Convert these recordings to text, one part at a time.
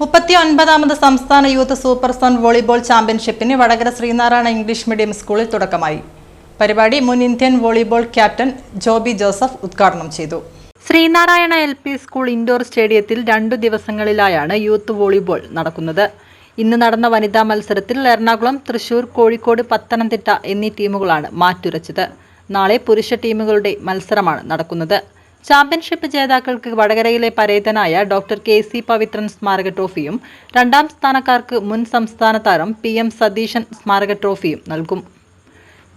മുപ്പത്തി ഒൻപതാമത് സംസ്ഥാന യൂത്ത് സൂപ്പർ സോൺ വോളിബോൾ ചാമ്പ്യൻഷിപ്പിന് വടകര ശ്രീനാരായണ ഇംഗ്ലീഷ് മീഡിയം സ്കൂളിൽ തുടക്കമായി. പരിപാടി മുൻ Indian volleyball captain Joby Joseph ഉദ്ഘാടനം ചെയ്തു. Sreenarayana L P school indoor സ്റ്റേഡിയത്തിൽ രണ്ടു ദിവസങ്ങളിലായാണ് യൂത്ത് വോളിബോൾ നടക്കുന്നത്. ഇന്ന് നടന്ന വനിതാ മത്സരത്തിൽ എറണാകുളം തൃശൂർ കോഴിക്കോട് പത്തനംതിട്ട എന്നീ ടീമുകളാണ് മാറ്റുരച്ചത്. നാളെ പുരുഷ ടീമുകളുടെ മത്സരമാണ് നടക്കുന്നത്. ചാമ്പ്യൻഷിപ്പ് ജേതാക്കൾക്ക് വടകരയിലെ പരേതനായ ഡോക്ടർ കെ സി പവിത്രൻ സ്മാരക ട്രോഫിയും രണ്ടാം സ്ഥാനക്കാർക്ക് മുൻ സംസ്ഥാന താരം പി എം സതീശൻ സ്മാരക ട്രോഫിയും നൽകും.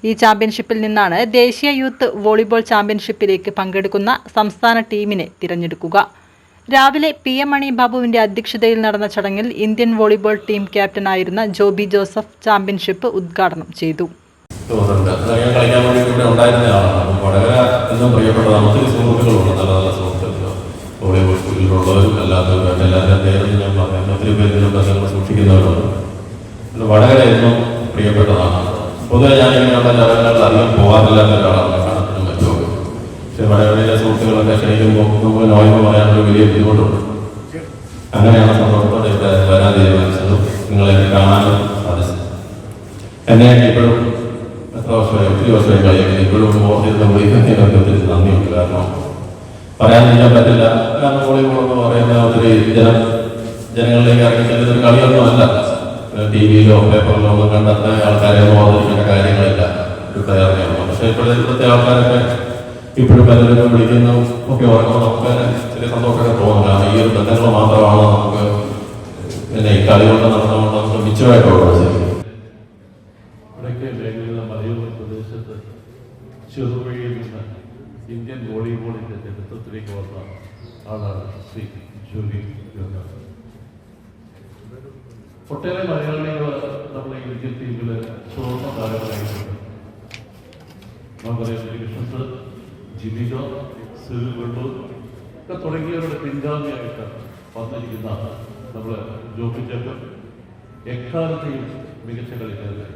ഈ ചാമ്പ്യൻഷിപ്പിൽ നിന്നാണ് ദേശീയ യൂത്ത് വോളിബോൾ ചാമ്പ്യൻഷിപ്പിലേക്ക് പങ്കെടുക്കുന്ന സംസ്ഥാന ടീമിനെ തിരഞ്ഞെടുക്കുക. രാവിലെ പി എം മണി ബാബുവിന്റെ അധ്യക്ഷതയിൽ നടന്ന ചടങ്ങിൽ ഇന്ത്യൻ വോളിബോൾ ടീം ക്യാപ്റ്റനായിരുന്ന ജോബി ജോസഫ് ചാമ്പ്യൻഷിപ്പ് ഉദ്ഘാടനം ചെയ്തു. എന്നും പ്രിയപ്പെട്ടതാണ്. ഒത്തിരി സുഹൃത്തുക്കളുണ്ട് നല്ല നല്ല സുഹൃത്തുക്കൾ. വോളിബോൾ ഫീൽഡിലുള്ളവരും അല്ലാത്തവരും എല്ലാവരും എല്ലാവരുടെയും ഞാൻ പറയാം. ഒത്തിരി പേര് പ്രശ്നങ്ങൾ സൂക്ഷിക്കുന്നവരുണ്ട്. വടകര എന്നും പ്രിയപ്പെട്ടതാണ്. പൊതുവെ ഞാൻ ഇങ്ങനെയുള്ള ലെവലുകളിൽ അധികം പോകാറില്ലാത്ത ഒരാളാണ് കാണത്തിനും പറ്റുമോ പക്ഷെ വടകരയിലെ സുഹൃത്തുക്കളൊക്കെ ക്ഷണിക്കുമ്പോൾ നമുക്ക് നോയ്മ പറയാനൊരു വലിയ ബുദ്ധിമുട്ടുണ്ട്. അങ്ങനെയാണ് സന്തോഷത്തോടെ ഇവിടെ വരാൻ നിങ്ങളെ കാണാനും സാധിച്ചത്. എന്നെ ഇപ്പോഴും എത്ര വർഷമായി ഒത്തിരി വർഷമായി കളിയാക്കി ഇപ്പോഴും ഓർത്തിരുന്ന നന്ദിയുണ്ട് കാരണം പറയാതിരിക്കാൻ പറ്റില്ല കാരണം വോളിബോൾ എന്ന് പറയുന്ന ഒത്തിരി ജനം ജനങ്ങളിലേക്ക് ഇറങ്ങി ചെല്ലുന്ന ഒരു കളിയൊന്നും അല്ല ടി വിയിലോ പേപ്പറിലോ ഒന്നും കണ്ടെത്ത ആൾക്കാരെ ഓർത്തിരിക്കേണ്ട കാര്യങ്ങളില്ല ഒരു പ്ലെയറിനെയൊന്നും പക്ഷെ ഇപ്പോഴത്തെ ഇപ്പോഴത്തെ ആൾക്കാരൊക്കെ ഇപ്പോഴും പലരും വിളിക്കുന്നു ഒക്കെ ഓർക്കുമ്പോൾ നമുക്ക് ചെറിയ സന്തോഷമൊക്കെ തോന്നും കാരണം ഈ ഒരു ബന്ധങ്ങൾ മാത്രമാണ് നമുക്ക് പിന്നെ ഈ കളി കൊണ്ട് നടന്നുകൊണ്ട് നമുക്ക് മിച്ചമായിട്ടുള്ളത് വടക്കേ മേഖലയിലെ മലയോര പ്രദേശത്ത് ചെറുവഴിയിൽ നിന്ന് ഇന്ത്യൻ വോളിബോളിന്റെ ചരിത്രത്തിലേക്ക് വന്ന ആളാണ് ശ്രീ ജോലി ജോസഫ് ഒട്ടേറെ മലയാളികൾ നമ്മുടെ ഇന്ത്യൻ ടീമിൽ സ്വർണ താരങ്ങളായിട്ടുണ്ട്. നമുക്കറിയാം ശ്രീകൃഷ്ണൻ ജിമിക സുനിൽ വെള്ളൂർ ഒക്കെ തുടങ്ങിയവരുടെ പിൻഗാമിയായിട്ട് വന്നിരിക്കുന്ന നമ്മൾ ജോബി ചേട്ടൻ എക്കാലത്തെയും മികച്ച കളിക്കാരൻ